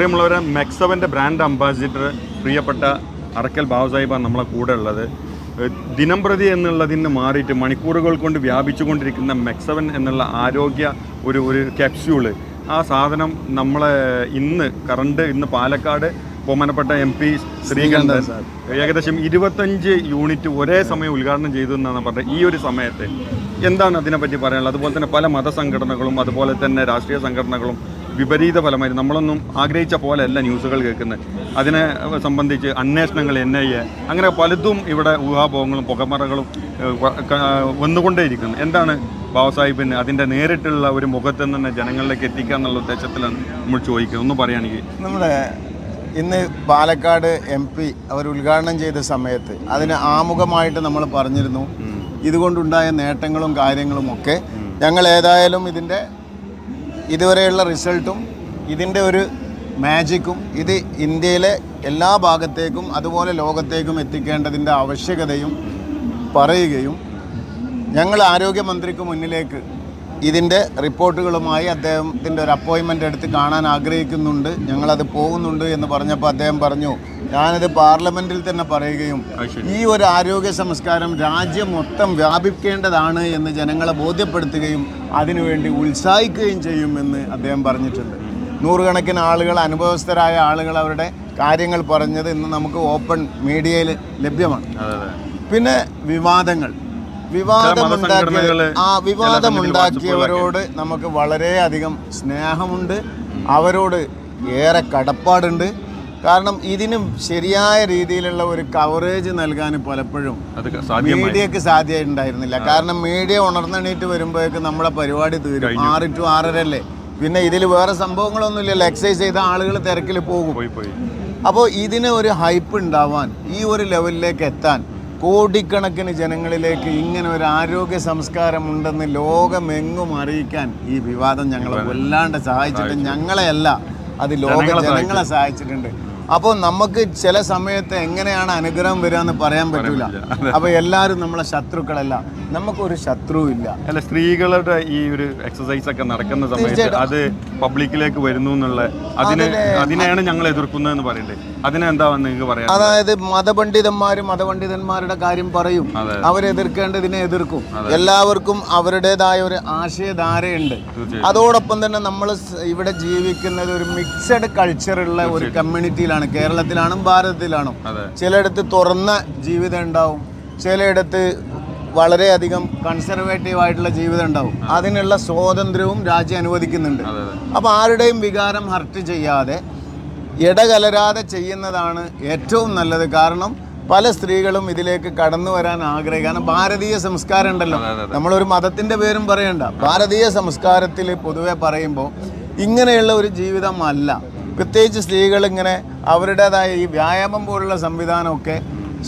പ്രിയമുള്ളവരെ മെക്സവന്റെ brand ambassador പ്രിയപ്പെട്ട അറക്കൽ ബാബുസാഹിബാണ് നമ്മളെ കൂടെ ഉള്ളത്. ദിനംപ്രതി എന്നുള്ളതിന് മാറിയിട്ട് മണിക്കൂറുകൾ കൊണ്ട് വ്യാപിച്ചുകൊണ്ടിരിക്കുന്ന മെക്സവൻ എന്നുള്ള ആരോഗ്യ ഒരു ഒരു ക്യാപ്സ്യൂൾ ആ സാധനം നമ്മളെ ഇന്ന് കറണ്ട് ഇന്ന് പാലക്കാട് ബഹുമാനപ്പെട്ട എം പി ശ്രീകണ്ഠൻ ഏകദേശം ഇരുപത്തഞ്ച് യൂണിറ്റ് ഒരേ സമയം ഉദ്ഘാടനം ചെയ്തു എന്നാണ് പറഞ്ഞത്. ഈ ഒരു സമയത്ത് എന്താണ് അതിനെപ്പറ്റി പറയാനുള്ളത്? അതുപോലെ തന്നെ പല മതസംഘടനകളും അതുപോലെ തന്നെ രാഷ്ട്രീയ സംഘടനകളും വിപരീത ഫലമായി നമ്മളൊന്നും ആഗ്രഹിച്ച പോലെ അല്ല ന്യൂസുകൾ കേൾക്കുന്നത് അതിനെ സംബന്ധിച്ച് അന്വേഷണങ്ങൾ എൻ ഐ എ അങ്ങനെ പലതും ഇവിടെ ഊഹാഭോഗങ്ങളും പുകമറകളും വന്നുകൊണ്ടേയിരിക്കുന്നു. എന്താണ് ബാബാസാഹിബിന് അതിന്റെ നേരിട്ടുള്ള ഒരു മുഖത്ത് തന്നെ ജനങ്ങളിലേക്ക് എത്തിക്കുക എന്നുള്ള ഉദ്ദേശത്തിലാണ് നമ്മൾ ചോദിക്കുന്നത്. ഒന്ന് പറയുകയാണെങ്കിൽ നമ്മുടെ ഇന്ന് പാലക്കാട് എം പി അവർ ഉദ്ഘാടനം ചെയ്ത സമയത്ത് അതിന് ആമുഖമായിട്ട് നമ്മൾ പറഞ്ഞിരുന്നു. ഇതുകൊണ്ടുണ്ടായ നേട്ടങ്ങളും കാര്യങ്ങളും ഒക്കെ ഞങ്ങൾ ഏതായാലും ഇതിന്റെ ഇതുവരെയുള്ള റിസൾട്ടും ഇതിന്റെ ഒരു മാജിക്കും ഇത് ഇന്ത്യയിലെ എല്ലാ ഭാഗത്തേക്കും അതുപോലെ ലോകത്തേക്കും എത്തിക്കേണ്ടതിന്റെ ആവശ്യകതയും പറയുകയും ഞങ്ങൾ ആരോഗ്യമന്ത്രിക്ക് മുന്നിലേക്ക് ഇതിന്റെ റിപ്പോർട്ടുകളുമായി അദ്ദേഹത്തിന്റെ ഒരു അപ്പോയിൻമെന്റ് എടുത്ത് കാണാൻ ആഗ്രഹിക്കുന്നുണ്ട്. ഞങ്ങളത് പോകുന്നുണ്ട് എന്ന് പറഞ്ഞപ്പോൾ അദ്ദേഹം പറഞ്ഞു ഞാനത് പാർലമെന്റിൽ തന്നെ പറയുകയും ഈ ഒരു ആരോഗ്യ സംസ്കാരം രാജ്യം മൊത്തം വ്യാപിക്കേണ്ടതാണ് എന്ന് ജനങ്ങളെ ബോധ്യപ്പെടുത്തുകയും അതിനുവേണ്ടി ഉത്സാഹിക്കുകയും ചെയ്യുമെന്ന് അദ്ദേഹം പറഞ്ഞിട്ടുണ്ട്. നൂറുകണക്കിന് ആളുകൾ അനുഭവസ്ഥരായ ആളുകൾ അവരുടെ കാര്യങ്ങൾ പറഞ്ഞത് ഇന്ന് നമുക്ക് ഓപ്പൺ മീഡിയയിൽ ലഭ്യമാണ്. പിന്നെ വിവാദങ്ങൾ. വിവാദമുണ്ടാക്കിയ ആ വിവാദമുണ്ടാക്കിയവരോട് നമുക്ക് വളരെയധികം സ്നേഹമുണ്ട്. അവരോട് ഏറെ കടപ്പാടുണ്ട്. കാരണം ഇതിന് ശരിയായ രീതിയിലുള്ള ഒരു കവറേജ് നൽകാൻ പലപ്പോഴും മീഡിയക്ക് സാധ്യമായിട്ടുണ്ടായിരുന്നില്ല. കാരണം മീഡിയ ഉണർന്നെണീറ്റ് വരുമ്പോഴേക്ക് നമ്മുടെ പരിപാടി തീരും. ആറ് ടു ആറര അല്ലേ പിന്നെ ഇതിൽ വേറെ സംഭവങ്ങളൊന്നുമില്ലല്ലോ. എക്സസൈസ് ചെയ്ത ആളുകൾ തിരക്കിൽ പോകും. അപ്പോൾ ഇതിന് ഒരു ഹൈപ്പ് ഉണ്ടാവാൻ ഈ ഒരു ലെവലിലേക്ക് എത്താൻ കോടിക്കണക്കിന് ജനങ്ങളിലേക്ക് ഇങ്ങനെ ഒരു ആരോഗ്യ സംസ്കാരം ഉണ്ടെന്ന് ലോകമെങ്ങും അറിയിക്കാൻ ഈ വിവാദം ഞങ്ങളെ വല്ലാണ്ട് സഹായിച്ചിട്ടുണ്ട്. ഞങ്ങളെയല്ല അത് ലോക ജനങ്ങളെ ജനങ്ങളെ സഹായിച്ചിട്ടുണ്ട്. അപ്പോൾ നമുക്ക് ചില സമയത്ത് എങ്ങനെയാണ് അനുഗ്രഹം വരിക എന്ന് പറയാൻ പറ്റില്ല. അപ്പോൾ എല്ലാവരും നമ്മളെ ശത്രുക്കളല്ല. നമുക്കൊരു ശത്രുവില്ല. അല്ല സ്ത്രീകളുടെ ഈ ഒരു എക്സസൈസ് ഒക്കെ നടക്കുന്ന സമയത്ത് അത് പബ്ലിക്കിലേക്ക് വരുന്നു എന്നുള്ള അതിന് അതിനെയാണ് ഞങ്ങൾ എതിർക്കുന്നതെന്ന് പറയണ്ടേ? അതിനെന്താ നിങ്ങൾക്ക് പറയാം അതായത് മതപണ്ഡിതന്മാരും മതപണ്ഡിതന്മാരുടെ കാര്യം പറയും. അവരെതിർക്കേണ്ടതിനെ എതിർക്കും. എല്ലാവർക്കും അവരുടേതായ ഒരു ആശയധാരയുണ്ട്. അതോടൊപ്പം തന്നെ നമ്മൾ ഇവിടെ ജീവിക്കുന്നത് ഒരു മിക്സഡ് കൾച്ചറുള്ള ഒരു കമ്മ്യൂണിറ്റിയിലാണ് കേരളത്തിലാണും ഭാരതത്തിലാണും. ചിലയിടത്ത് തുറന്ന ജീവിതം ഉണ്ടാവും. ചിലയിടത്ത് വളരെയധികം കൺസർവേറ്റീവ് ആയിട്ടുള്ള ജീവിതം ഉണ്ടാവും. അതിനുള്ള സ്വാതന്ത്ര്യവും രാജ്യം അനുവദിക്കുന്നുണ്ട്. അപ്പോൾ ആരുടെയും വികാരം ഹർട്ട് ചെയ്യാതെ ഇടകലരാതെ ചെയ്യുന്നതാണ് ഏറ്റവും നല്ലത്. കാരണം പല സ്ത്രീകളും ഇതിലേക്ക് കടന്നു വരാൻ ആഗ്രഹിക്കുക കാരണം ഭാരതീയ സംസ്കാരം ഉണ്ടല്ലോ. നമ്മളൊരു മതത്തിന്റെ പേരും പറയണ്ട. ഭാരതീയ സംസ്കാരത്തിൽ പൊതുവെ പറയുമ്പോൾ ഇങ്ങനെയുള്ള ഒരു ജീവിതം അല്ല പ്രത്യേകിച്ച് സ്ത്രീകൾ ഇങ്ങനെ അവരുടേതായ ഈ വ്യായാമം പോലുള്ള സംവിധാനമൊക്കെ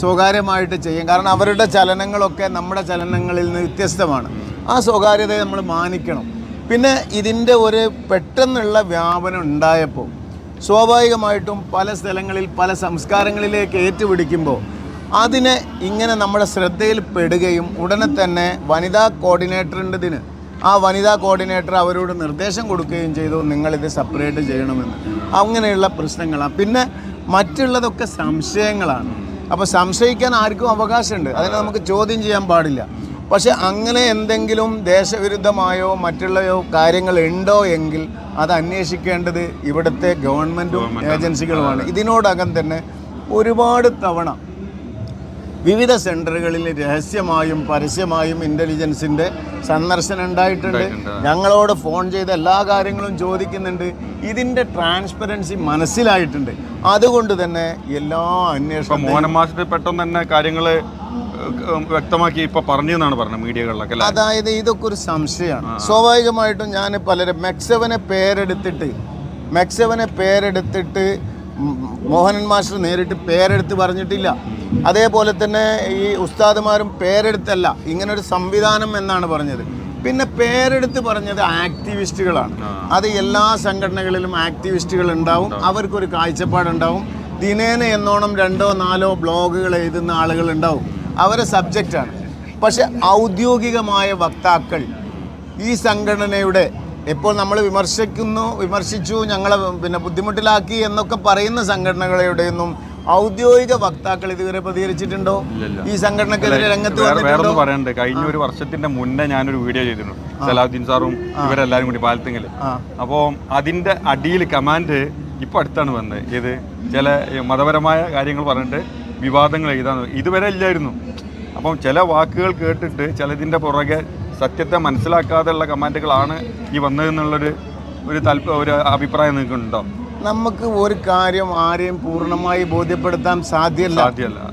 സ്വകാര്യമായിട്ട് ചെയ്യും. കാരണം അവരുടെ ചലനങ്ങളൊക്കെ നമ്മുടെ ചലനങ്ങളിൽ നിന്ന് വ്യത്യസ്തമാണ്. ആ സ്വകാര്യതയെ നമ്മൾ മാനിക്കണം. പിന്നെ ഇതിന്റെ ഒരു പെട്ടെന്നുള്ള വ്യാപനം ഉണ്ടായപ്പോൾ സ്വാഭാവികമായിട്ടും പല സ്ഥലങ്ങളിൽ പല സംസ്കാരങ്ങളിലേക്ക് ഏറ്റുപിടിക്കുമ്പോൾ അതിനെ ഇങ്ങനെ നമ്മുടെ ശ്രദ്ധയിൽ പെടുകയും ഉടനെ തന്നെ വനിതാ കോർഡിനേറ്ററിന്റെതിന് ആ വനിതാ കോർഡിനേറ്റർ അവരോട് നിർദ്ദേശം കൊടുക്കുകയും ചെയ്തു നിങ്ങളിത് സെപ്പറേറ്റ് ചെയ്യണമെന്ന്. അങ്ങനെയുള്ള പ്രശ്നങ്ങളാണ്. പിന്നെ മറ്റുള്ളതൊക്കെ സംശയങ്ങളാണ്. അപ്പോൾ സംശയിക്കാൻ ആർക്കും അവകാശമുണ്ട്. അതിനെ നമുക്ക് ചോദ്യം ചെയ്യാൻ പാടില്ല. പക്ഷെ അങ്ങനെ എന്തെങ്കിലും ദേശവിരുദ്ധമായോ മറ്റുള്ളയോ കാര്യങ്ങൾ ഉണ്ടോ എങ്കിൽ അത് അന്വേഷിക്കേണ്ടത് ഇവിടുത്തെ ഗവൺമെന്റും ഏജൻസികളുമാണ്. ഇതിനോടകം തന്നെ ഒരുപാട് തവണ വിവിധ സെന്ററുകളിൽ രഹസ്യമായും പരസ്യമായും ഇന്റലിജൻസിന്റെ സന്ദർശനം ഉണ്ടായിട്ടുണ്ട്. ഞങ്ങളോട് ഫോൺ ചെയ്ത എല്ലാ കാര്യങ്ങളും ചോദിക്കുന്നുണ്ട്. ഇതിന്റെ ട്രാൻസ്പെറൻസി മനസ്സിലായിട്ടുണ്ട്. അതുകൊണ്ട് തന്നെ എല്ലാ അന്വേഷണം മാസ്റ്റർ പെട്ടെന്ന് തന്നെ കാര്യങ്ങൾ വ്യക്തമാക്കി ഇപ്പൊ പറഞ്ഞു എന്നാണ് പറഞ്ഞത് മീഡിയകളിലൊക്കെ അതായത് ഇതൊക്കെ ഒരു സംശയമാണ്. സ്വാഭാവികമായിട്ടും ഞാൻ പലരും മെക്സവനെ പേരെടുത്തിട്ട് മെക്സവനെ പേരെടുത്തിട്ട് മോഹനൻ മാസ്റ്റർ നേരിട്ട് പേരെടുത്ത് പറഞ്ഞിട്ടില്ല. അതേപോലെ തന്നെ ഈ ഉസ്താദുമാരും പേരെടുത്തല്ല ഇങ്ങനൊരു സംവിധാനം എന്നാണ് പറഞ്ഞത്. പിന്നെ പേരെടുത്ത് പറഞ്ഞത് ആക്ടിവിസ്റ്റുകളാണ്. അത് എല്ലാ സംഘടനകളിലും ആക്ടിവിസ്റ്റുകൾ ഉണ്ടാവും അവർക്കൊരു കാഴ്ചപ്പാടുണ്ടാവും ദിനേന എന്നോണം രണ്ടോ നാലോ ബ്ലോഗുകൾ എഴുതുന്ന ആളുകൾ ഉണ്ടാവും. അവരെ സബ്ജക്റ്റാണ് പക്ഷെ ഔദ്യോഗികമായ വക്താക്കൾ ഈ സംഘടനയുടെ ഇപ്പോൾ നമ്മൾ വിമർശിക്കുന്നു വിമർശിച്ചു ഞങ്ങളെ പിന്നെ ബുദ്ധിമുട്ടിലാക്കി എന്നൊക്കെ പറയുന്ന സംഘടനകളുടെയൊന്നും ഔദ്യോഗിക വക്താക്കൾ ഇതുവരെ പ്രതികരിച്ചിട്ടുണ്ടോ. ഈ സംഘടനക്കെതിരെ രംഗത്ത് വേറെ പറയണ്ട വേറൊന്നും പറയണ്ട്. കഴിഞ്ഞ ഒരു വർഷത്തിന്റെ മുന്നേ ഞാനൊരു വീഡിയോ ചെയ്തിട്ടുണ്ട് സലാഹുദ്ദീൻ സാറും ഇവരെല്ലാരും കൂടി പാലത്തെങ്കിൽ അപ്പോൾ അതിന്റെ അടിയിൽ കമാൻഡ് ഇപ്പൊ അടുത്താണ് വന്നത് ഏത്? ചില മതപരമായ കാര്യങ്ങൾ പറഞ്ഞിട്ട് വിവാദങ്ങൾ എഴുതാന്ന് ഇതുവരെ ഇല്ലായിരുന്നു. അപ്പം ചില വാക്കുകൾ കേട്ടിട്ട് ചിലതിന്റെ പുറകെ സത്യത്തെ മനസ്സിലാക്കാതെയുള്ള കമാൻഡുകളാണ് ഈ വന്നതെന്നുള്ളൊരു ഒരു താല്പര്യ ഒരു അഭിപ്രായം നിങ്ങൾക്കുണ്ടോ? നമുക്ക് ഒരു കാര്യം ആരെയും പൂർണമായി ബോധ്യപ്പെടുത്താൻ സാധ്യമല്ല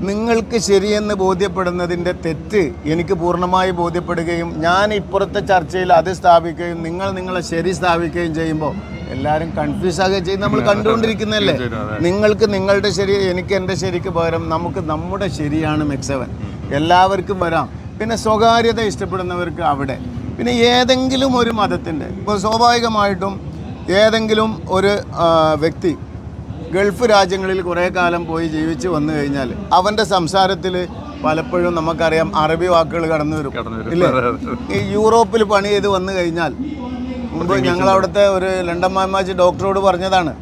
നിങ്ങൾക്ക് ശരിയെന്ന് ബോധ്യപ്പെടുന്നതിന്റെ തെറ്റ് എനിക്ക് പൂർണമായി ബോധ്യപ്പെടുകയും ഞാൻ ഇപ്പുറത്തെ ചർച്ചയിൽ അത് സ്ഥാപിക്കുകയും നിങ്ങൾ നിങ്ങളെ ശരി സ്ഥാപിക്കുകയും ചെയ്യുമ്പോൾ എല്ലാവരും കൺഫ്യൂസ് ആകുകയും ചെയ്യും. നമ്മൾ കണ്ടുകൊണ്ടിരിക്കുന്നതല്ലേ? നിങ്ങൾക്ക് നിങ്ങളുടെ ശരി എനിക്ക് എന്റെ ശരിക്ക് പകരം നമുക്ക് നമ്മുടെ ശരിയാണ് മെക്സവൻ. എല്ലാവർക്കും വരാം. പിന്നെ സ്വകാര്യത ഇഷ്ടപ്പെടുന്നവർക്ക് അവിടെ. പിന്നെ ഏതെങ്കിലും ഒരു മതത്തിന്റെ ഇപ്പോൾ സ്വാഭാവികമായിട്ടും ഏതെങ്കിലും ഒരു വ്യക്തി ഗൾഫ് രാജ്യങ്ങളിൽ കുറേ കാലം പോയി ജീവിച്ച് വന്നു കഴിഞ്ഞാൽ അവന്റെ സംസാരത്തിൽ പലപ്പോഴും നമുക്കറിയാം അറബി വാക്കുകൾ കടന്നു വരും. ഇല്ലേ. ഈ യൂറോപ്പിൽ പണി ചെയ്ത് വന്നു കഴിഞ്ഞാൽ മുമ്പ് ഞങ്ങൾ അവിടുത്തെ ഒരു ലണ്ടൻ മാമാജി ഡോക്ടറോട് പറഞ്ഞതാണ്.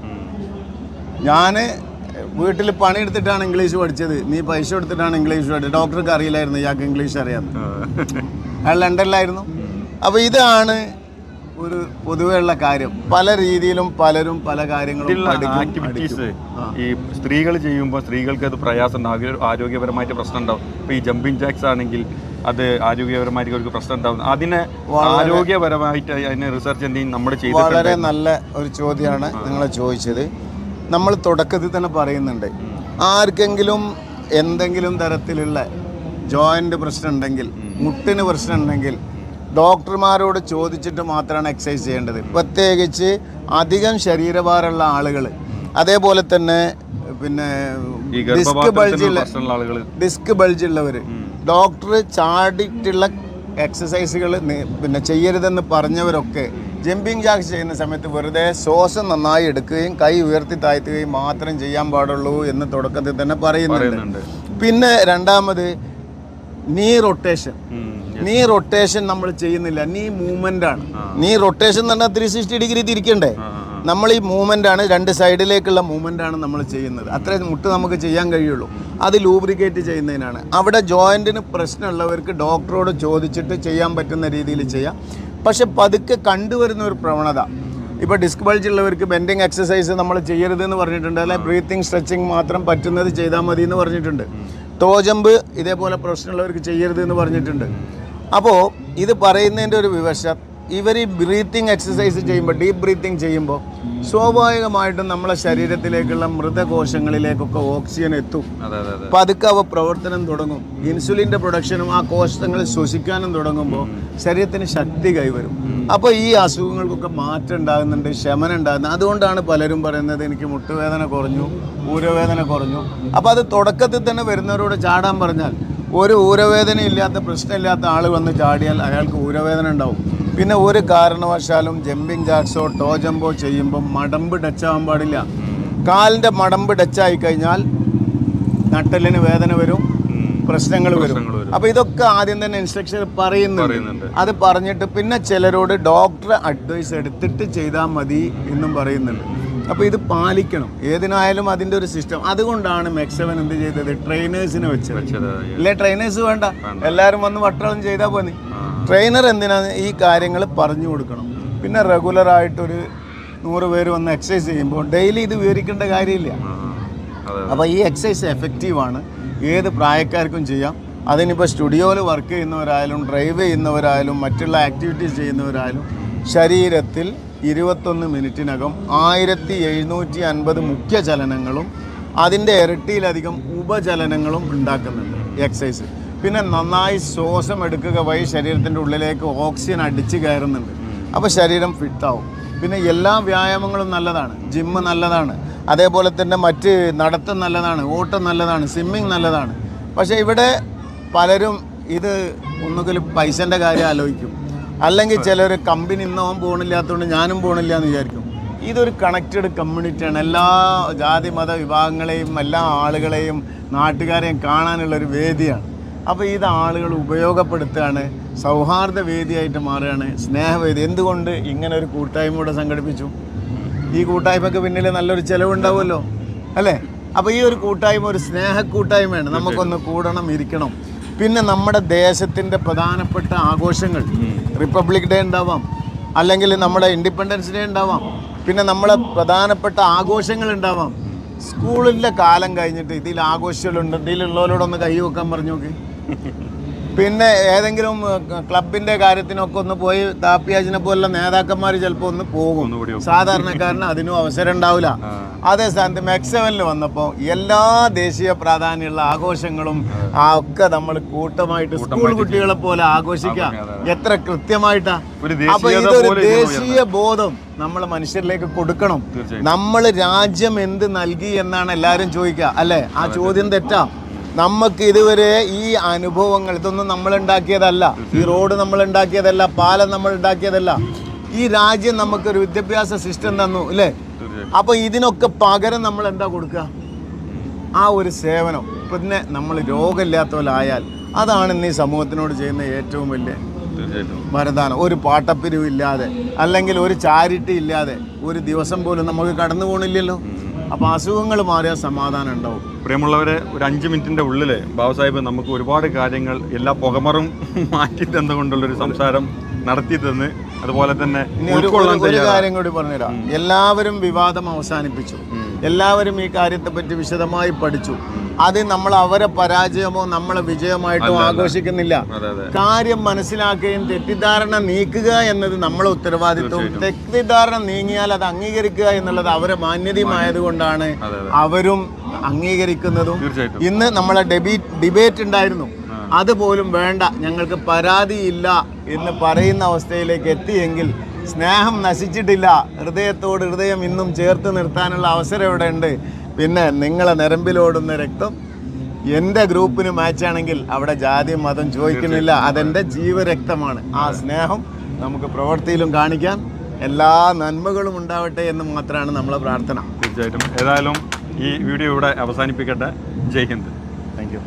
ഞാൻ വീട്ടിൽ പണിയെടുത്തിട്ടാണ് ഇംഗ്ലീഷ് പഠിച്ചത്. നീ പൈസ കൊടുത്തിട്ടാണ് ഇംഗ്ലീഷ് പഠിച്ചത്. ഡോക്ടർക്ക് അറിയില്ലായിരുന്നു ഇയാൾക്ക് ഇംഗ്ലീഷ് അറിയാം അയാൾ ലണ്ടനിലായിരുന്നു. അപ്പോൾ ഇതാണ് ഒരു പൊതുവെയുള്ള കാര്യം. പല രീതിയിലും പലരും പല കാര്യങ്ങളും ആക്ടിവിറ്റീസ് ഈ സ്ത്രീകൾ ചെയ്യുമ്പോൾ സ്ത്രീകൾക്ക് അത് പ്രയാസം ഉണ്ടാവും. ആരോഗ്യപരമായിട്ട് പ്രശ്നം ഉണ്ടാവും. ഇപ്പോൾ ഈ ജമ്പിങ് ജാക്സ് ആണെങ്കിൽ അത് ആരോഗ്യപരമായിട്ട് അവർക്ക് പ്രശ്നം ഉണ്ടാവും. അതിനെ ആരോഗ്യപരമായിട്ട് അതിനെ റിസർച്ച് എന്തെങ്കിലും നമ്മൾ ചെയ്തിട്ടുണ്ട്? വളരെ നല്ല ഒരു ചോദ്യമാണ് നിങ്ങൾ ചോദിച്ചത്. നമ്മൾ തുടക്കത്തിൽ തന്നെ പറയുന്നുണ്ട്. ആർക്കെങ്കിലും എന്തെങ്കിലും തരത്തിലുള്ള ജോയിന്റ് പ്രശ്നം ഉണ്ടെങ്കിൽ മുട്ടിന് പ്രശ്നം ഉണ്ടെങ്കിൽ ഡോക്ടർമാരോട് ചോദിച്ചിട്ട് മാത്രമാണ് എക്സസൈസ് ചെയ്യേണ്ടത്. പ്രത്യേകിച്ച് അധികം ശരീരഭാരമുള്ള ആളുകൾ. അതേപോലെ തന്നെ പിന്നെ ഡിസ്ക് ബൾജ് ബൾജുള്ള ഡിസ്ക് ബൾജ് ഉള്ളവർ. ഡോക്ടർ ചാടിയിട്ടുള്ള എക്സസൈസുകൾ പിന്നെ ചെയ്യരുതെന്ന് പറഞ്ഞവരൊക്കെ ജമ്പിങ് ജാക്സ് ചെയ്യുന്ന സമയത്ത് വെറുതെ ശ്വാസം നന്നായി എടുക്കുകയും കൈ ഉയർത്തി താഴ്ത്തുകയും മാത്രം ചെയ്യാൻ പാടുള്ളൂ എന്ന് തുടക്കത്തിൽ തന്നെ പറയുന്നുണ്ട്. പിന്നെ രണ്ടാമത് നീ റൊട്ടേഷൻ. നീ റൊട്ടേഷൻ നമ്മൾ ചെയ്യുന്നില്ല. നീ മൂവ്മെന്റ് ആണ്. നീ റൊട്ടേഷൻ എന്ന് പറഞ്ഞാൽ ത്രീ സിക്സ്റ്റി ഡിഗ്രി തിരിക്കണ്ടേ. നമ്മൾ ഈ മൂവ്മെന്റ് ആണ് രണ്ട് സൈഡിലേക്കുള്ള മൂവ്മെന്റ് ആണ് നമ്മൾ ചെയ്യുന്നത്. അത്രേ മുട്ട് നമുക്ക് ചെയ്യാൻ കഴിയുള്ളൂ. അത് ലൂബ്രിക്കേറ്റ് ചെയ്യുന്നതിനാണ്. അവിടെ ജോയിന്റിന് പ്രശ്നമുള്ളവർക്ക് ഡോക്ടറോട് ചോദിച്ചിട്ട് ചെയ്യാൻ പറ്റുന്ന രീതിയിൽ ചെയ്യാം. പക്ഷെ പതുക്കെ കണ്ടുവരുന്ന ഒരു പ്രവണത. ഇപ്പോൾ ഡിസ്ക് ബൾജ് ഉള്ളവർക്ക് ബെൻഡിങ് എക്സസൈസ് നമ്മൾ ചെയ്യരുത് എന്ന് പറഞ്ഞിട്ടുണ്ട്. അല്ലെ ബ്രീത്തിങ് സ്ട്രെച്ചിങ് മാത്രം പറ്റുന്നത് ചെയ്താൽ മതി എന്ന് പറഞ്ഞിട്ടുണ്ട് തോജമ്പ് ഇതേപോലെ പ്രശ്നമുള്ളവർക്ക് ചെയ്യരുത് എന്ന് പറഞ്ഞിട്ടുണ്ട്. അപ്പോൾ ഇത് പറയുന്നതിന്റെ ഒരു വിവശ ഇവർ ഈ ബ്രീത്തിങ് എക്സസൈസ് ചെയ്യുമ്പോൾ ഡീപ്പ് ബ്രീത്തിങ് ചെയ്യുമ്പോൾ സ്വാഭാവികമായിട്ടും നമ്മളെ ശരീരത്തിലേക്കുള്ള മൃതകോശങ്ങളിലേക്കൊക്കെ ഓക്സിജൻ എത്തും. പതുക്കെ അവ പ്രവർത്തനം തുടങ്ങും. ഇൻസുലിന്റെ പ്രൊഡക്ഷനും ആ കോശങ്ങൾ ശ്വസിക്കാനും തുടങ്ങുമ്പോൾ ശരീരത്തിന് ശക്തി കൈവരും. അപ്പോൾ ഈ അസുഖങ്ങൾക്കൊക്കെ മാറ്റം ഉണ്ടാകുന്നുണ്ട് ശമനം ഉണ്ടാകുന്നത് അതുകൊണ്ടാണ് പലരും പറയുന്നത് എനിക്ക് മുട്ടുവേദന കുറഞ്ഞു ഊരവേദന കുറഞ്ഞു. അപ്പോൾ അത് തുടക്കത്തിൽ തന്നെ വരുന്നവരോട് ചാടാൻ പറഞ്ഞാൽ ഒരു ഊരവേദന ഇല്ലാത്ത പ്രശ്നമില്ലാത്ത ആൾ വന്ന് ചാടിയാൽ അയാൾക്ക് ഊരവേദന ഉണ്ടാവും. പിന്നെ ഒരു കാരണവശാലും ജമ്പിങ് ജാക്സോ ടോ ജമ്പോ ചെയ്യുമ്പോൾ മടമ്പ് ടച്ച് ആവാൻ പാടില്ല. കാലിന്റെ മടമ്പ് ടച്ചായി കഴിഞ്ഞാൽ നട്ടലിന് വേദന വരും പ്രശ്നങ്ങൾ വരും. അപ്പോൾ അപ്പൊ ഇതൊക്കെ ആദ്യം തന്നെ ഇൻസ്ട്രക്ഷൻ പറയുന്നുണ്ട്. പറയുന്നുണ്ട്. അത് പറഞ്ഞിട്ട് പിന്നെ ചിലരോട് ഡോക്ടറെ അഡ്വൈസ് എടുത്തിട്ട് ചെയ്താൽ മതി എന്നും പറയുന്നുണ്ട്. അപ്പൊ ഇത് പാലിക്കണം. ഏതിനായാലും അതിന്റെ ഒരു സിസ്റ്റം അതുകൊണ്ടാണ് മെക്സവൻ എന്ത് ചെയ്തത്? ട്രെയിനേഴ്സിനെ വെച്ചത്. അല്ലെ ഇല്ലേ ട്രെയിനേഴ്സ് വേണ്ട. എല്ലാവരും വന്ന് വട്ടളം ചെയ്താൽ പോന്നി ട്രെയിനർ എന്തിനാ ഈ കാര്യങ്ങൾ പറഞ്ഞു കൊടുക്കണം? പിന്നെ റെഗുലറായിട്ടൊരു നൂറ് പേര് വന്ന് എക്സസൈസ് ചെയ്യുമ്പോൾ ഡെയിലി ഇത് വിവരിക്കേണ്ട കാര്യമില്ല. അപ്പോൾ ഈ എക്സസൈസ് എഫക്റ്റീവാണ് ഏത് പ്രായക്കാർക്കും ചെയ്യാം. അതിനിപ്പോൾ സ്റ്റുഡിയോയിൽ വർക്ക് ചെയ്യുന്നവരായാലും ഡ്രൈവ് ചെയ്യുന്നവരായാലും മറ്റുള്ള ആക്ടിവിറ്റീസ് ചെയ്യുന്നവരായാലും ശരീരത്തിൽ ഇരുപത്തൊന്ന് മിനിറ്റിനകം ആയിരത്തി എഴുന്നൂറ്റി അൻപത് മുഖ്യ ചലനങ്ങളും അതിന്റെ ഇരട്ടിയിലധികം ഉപചലനങ്ങളും ഉണ്ടാക്കുന്നുണ്ട്. എക്സസൈസ് പിന്നെ നന്നായി ശ്വാസം എടുക്കുക വഴി ശരീരത്തിന്റെ ഉള്ളിലേക്ക് ഓക്സിജൻ അടിച്ച് കയറുന്നുണ്ട്. അപ്പോൾ ശരീരം ഫിറ്റാവും പിന്നെ എല്ലാ വ്യായാമങ്ങളും നല്ലതാണ്. ജിമ്മ് നല്ലതാണ്. അതേപോലെ തന്നെ മറ്റ് നടത്തം നല്ലതാണ്. ഓട്ടം നല്ലതാണ്. സ്വിമ്മിങ് നല്ലതാണ്. പക്ഷേ ഇവിടെ പലരും ഇത് ഒന്നുകിൽ പൈസന്റെ കാര്യം ആലോചിക്കും. അല്ലെങ്കിൽ ചിലർ കമ്പനി ഇന്നവൻ പോകണില്ലാത്തതുകൊണ്ട് ഞാനും പോകണില്ല എന്ന് വിചാരിക്കും. ഇതൊരു കണക്റ്റഡ് കമ്മ്യൂണിറ്റിയാണ് എല്ലാ ജാതി മത വിഭാഗങ്ങളെയും എല്ലാ ആളുകളെയും നാട്ടുകാരെയും കാണാനുള്ള ഒരു വേദിയാണ്. അപ്പോൾ ഇത് ആളുകൾ ഉപയോഗപ്പെടുത്തുകയാണ്. സൗഹാർദ്ദ വേദിയായിട്ട് മാറുകയാണ്. സ്നേഹവേദി. എന്തുകൊണ്ട് ഇങ്ങനെ ഒരു കൂട്ടായ്മ ഇവിടെ സംഘടിപ്പിച്ചു? ഈ കൂട്ടായ്മയ്ക്ക് പിന്നിൽ നല്ലൊരു ചിലവുണ്ടാവുമല്ലോ? അല്ലേ? അപ്പോൾ ഈ ഒരു കൂട്ടായ്മ ഒരു സ്നേഹ കൂട്ടായ്മയാണ്. നമുക്കൊന്ന് കൂടണം ഇരിക്കണം. പിന്നെ നമ്മുടെ ദേശത്തിന്റെ പ്രധാനപ്പെട്ട ആഘോഷങ്ങൾ റിപ്പബ്ലിക് ഡേ ഉണ്ടാവാം അല്ലെങ്കിൽ നമ്മുടെ ഇൻഡിപെൻഡൻസ് ഡേ ഉണ്ടാവാം പിന്നെ നമ്മളെ പ്രധാനപ്പെട്ട ആഘോഷങ്ങൾ ഉണ്ടാവാം. സ്കൂളിലെ കാലം കഴിഞ്ഞിട്ട് ഇതിൽ ആഘോഷങ്ങളുണ്ട് ഇതിലുള്ളവരോടൊന്ന് കൈ വെക്കാൻ പറഞ്ഞു നോക്ക്. പിന്നെ ഏതെങ്കിലും ക്ലബിന്റെ കാര്യത്തിനൊക്കെ ഒന്ന് പോയി താപ്പിയാജിനെ പോലുള്ള നേതാക്കന്മാർ ചിലപ്പോൾ ഒന്ന് പോകും. സാധാരണക്കാരന് അതിനും അവസരം ഉണ്ടാവില്ല അതേ സ്ഥാനത്ത് മെക്സവനിൽ വന്നപ്പോൾ എല്ലാ ദേശീയ പ്രാധാന്യമുള്ള ആഘോഷങ്ങളും ഒക്കെ നമ്മൾ കൂട്ടമായിട്ട് സ്കൂൾ കുട്ടികളെ പോലെ ആഘോഷിക്കാം എത്ര കൃത്യമായിട്ടാ. അപ്പൊ ഇതൊരു ദേശീയ ബോധം നമ്മൾ മനുഷ്യരിലേക്ക് കൊടുക്കണം. നമ്മൾ രാജ്യം എന്ത് നൽകി എന്നാണ് എല്ലാരും ചോദിക്കുക അല്ലെ? ആ ചോദ്യം തെറ്റാ. നമുക്ക് ഇതുവരെ ഈ അനുഭവങ്ങൾ ഇതൊന്നും നമ്മൾ ഉണ്ടാക്കിയതല്ല. ഈ റോഡ് നമ്മൾ ഉണ്ടാക്കിയതല്ല പാലം നമ്മൾ ഉണ്ടാക്കിയതല്ല. ഈ രാജ്യം നമുക്കൊരു വിദ്യാഭ്യാസ സിസ്റ്റം തന്നു അല്ലേ? അപ്പൊ ഇതിനൊക്കെ പകരം നമ്മൾ എന്താ കൊടുക്കുക? ആ ഒരു സേവനം. പിന്നെ നമ്മൾ രോഗമില്ലാത്തവരായാൽ അതാണ് ഇന്ന് ഈ സമൂഹത്തിനോട് ചെയ്യുന്ന ഏറ്റവും വലിയ വരദാനം. ഒരു പാട്ടപ്പിരിവില്ലാതെ അല്ലെങ്കിൽ ഒരു ചാരിറ്റി ഇല്ലാതെ ഒരു ദിവസം പോലും നമുക്ക് കടന്നു പോകണില്ലല്ലോ അപ്പോൾ അസുഖങ്ങൾ മാറിയാൽ സമാധാനം ഉണ്ടാവും. പ്രിയമുള്ളവരെ ഒരു അഞ്ച് മിനിറ്റിന്റെ ഉള്ളിൽ ബാബു സാഹിബ് നമുക്ക് ഒരുപാട് കാര്യങ്ങൾ എല്ലാ പുകമറും മാറ്റി തന്നുകൊണ്ടുള്ളൊരു സംസാരം നടത്തി തന്ന് അതുപോലെ തന്നെ ഒരു കാര്യം കൂടി പറഞ്ഞുതരാം. എല്ലാവരും വിവാദം അവസാനിപ്പിച്ചു. എല്ലാവരും ഈ കാര്യത്തെ പറ്റി വിശദമായി പഠിച്ചു. അത് നമ്മൾ അവരെ പരാജയമോ നമ്മളെ വിജയമായിട്ടോ ആഘോഷിക്കുന്നില്ല. കാര്യം മനസ്സിലാക്കുകയും തെറ്റിദ്ധാരണ നീക്കുക എന്നത് നമ്മളെ ഉത്തരവാദിത്വം. തെറ്റിദ്ധാരണ നീങ്ങിയാൽ അത് അംഗീകരിക്കുക എന്നുള്ളത് അവരെ മാന്യതയുമായതുകൊണ്ടാണ് അവരും അംഗീകരിക്കുന്നതും. ഇന്ന് നമ്മളെ ഡെബേറ്റ് ഡിബേറ്റ് ഉണ്ടായിരുന്നു. അതുപോലും വേണ്ട. ഞങ്ങൾക്ക് പരാതിയില്ല എന്ന് പറയുന്ന അവസ്ഥയിലേക്ക് എത്തിയെങ്കിൽ സ്നേഹം നശിച്ചിട്ടില്ല. ഹൃദയത്തോട് ഹൃദയം ഇന്നും ചേർത്ത് നിർത്താനുള്ള അവസരം ഇവിടെ ഉണ്ട്. പിന്നെ നിങ്ങളെ നിരമ്പിലോടുന്ന രക്തം എന്റെ ഗ്രൂപ്പിന് മാച്ചാണെങ്കിൽ അവിടെ ജാതി മതം ചോദിക്കുന്നില്ല. അതെന്റെ ജീവരക്തമാണ്. ആ സ്നേഹം നമുക്ക് പ്രവൃത്തിയിലും കാണിക്കാൻ എല്ലാ നന്മകളും ഉണ്ടാവട്ടെ എന്ന് മാത്രമാണ് നമ്മളെ പ്രാർത്ഥന. തീർച്ചയായിട്ടും. ഏതായാലും ഈ വീഡിയോ ഇവിടെ അവസാനിപ്പിക്കട്ടെ. ജയ് ഹിന്ദ്. Thank you